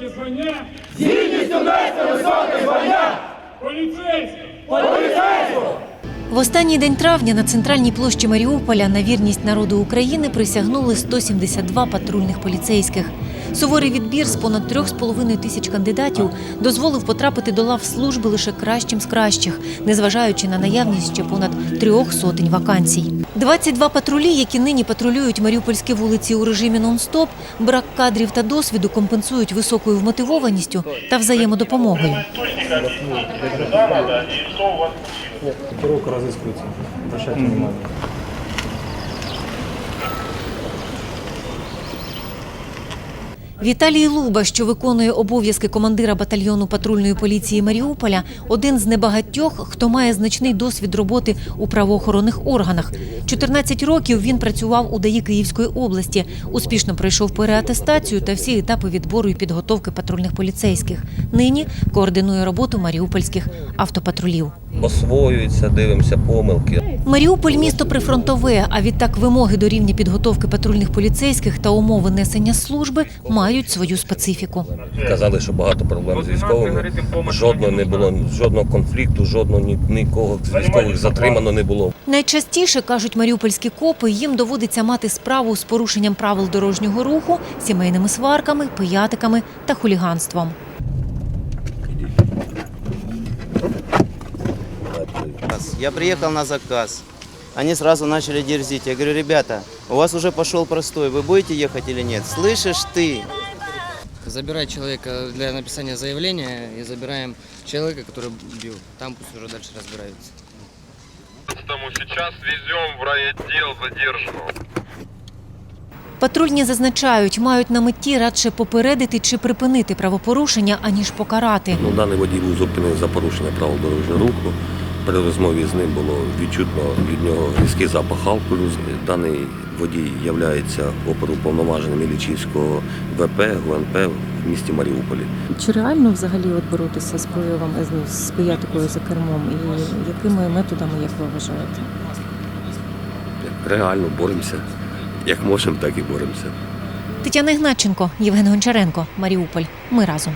високі звання З гідністю нести високе звання Поліцейську! Поліцейську! В останній день травня на центральній площі Маріуполя на вірність народу України присягнули 172 патрульних поліцейських. Суворий відбір з понад 3,5 тисяч кандидатів дозволив потрапити до лав служби лише кращим з кращих, незважаючи на наявність ще понад трьох сотень вакансій. 22 патрулі, які нині патрулюють маріупольські вулиці у режимі нон-стоп, брак кадрів та досвіду компенсують високою вмотивованістю та взаємодопомогою. Рука разыскивается. Обращайте. Віталій Луба, що виконує обов'язки командира батальйону патрульної поліції Маріуполя, один з небагатьох, хто має значний досвід роботи у правоохоронних органах. 14 років він працював у ДАІ Київської області, успішно пройшов переатестацію та всі етапи відбору і підготовки патрульних поліцейських. Нині координує роботу маріупольських автопатрулів. Освоюється, дивимося помилки. Маріуполь місто прифронтове, а відтак вимоги до рівня підготовки патрульних поліцейських та умови несення служби мають свою специфіку. Казали, що багато проблем з військовими. Жодного не було, жодного конфлікту, жодного нікого з військових затримано не було. Найчастіше кажуть маріупольські копи, їм доводиться мати справу з порушенням правил дорожнього руху, сімейними сварками, пиятиками та хуліганством. заказ. Я приехал на заказ. Они сразу начали дерзить. Я говорю, ребята, у вас уже пошел простой, вы будете ехать или нет? Слышишь ты? Забирать человека для написания заявления и забираем человека, который бил. Там пусть уже дальше разбираются. Тому сейчас везем в райотдел задержанного. Патрульні зазначають, мають на меті радше попередити чи припинити правопорушення, аніж покарати. Ну, даний водій був зупинений за порушення правил дорожнього руху. При розмові з ним було відчутно від нього різкий запах алкоголю. Даний водій є оперуповноваженим Іллічівського ВП, ГУНП в місті Маріуполі. Чи реально взагалі от боротися з проявом е, ну, з пиятикою за кермом? І якими методами, як ви вважаєте? Реально боремося. Як можемо, так і боремося. Тетяна Ігначенко, Євген Гончаренко, Маріуполь. Ми разом.